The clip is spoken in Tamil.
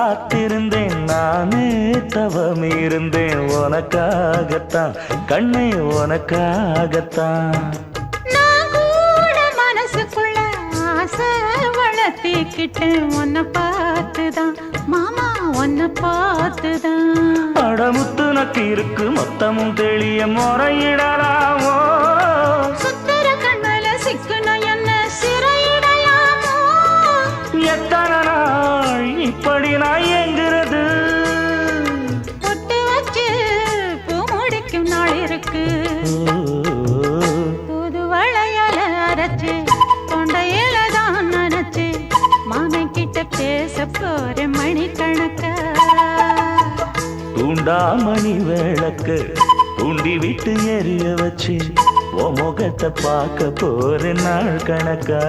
காத்திருந்தேன் நானே தவம் இருந்தேன் உனக்காகத்தான் கண்ணே உனக்காகத்தான். மனசுக்குள்ள ஆசை வளர்த்திக்கிட்டேன். உன்னை பார்த்துதான் மாமா உன்னை பார்த்துதான். படமுத்து நக்கு இருக்கு மொத்தமும் தெளிய முறையிடாத நாள் இப்படி நான் எங்கிறது பொட்டு வச்சு பூ முடிக்கும் நாள் இருக்கு. புது வளையல அரைச்சு தொண்டையில தான் நனைச்சு மாமன் கிட்ட பேச போற மணிக்கணக்கா தூண்டாமணி விளக்கு தூண்டி விட்டு எரிய வச்சு உன் முகத்தை பார்க்க போற நாள் கணக்கா.